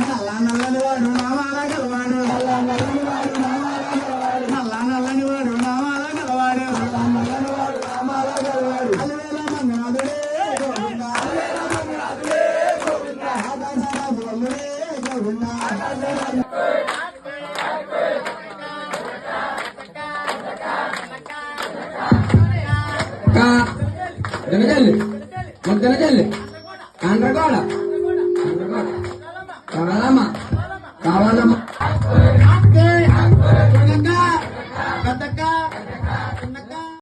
నల్లని వాడు నామాల గలవాడు గనగల్లి మన గనగల్లి కండ్రగోడ. కండ్రగోడ. కావాలమ్మ. కావాలమ్మ.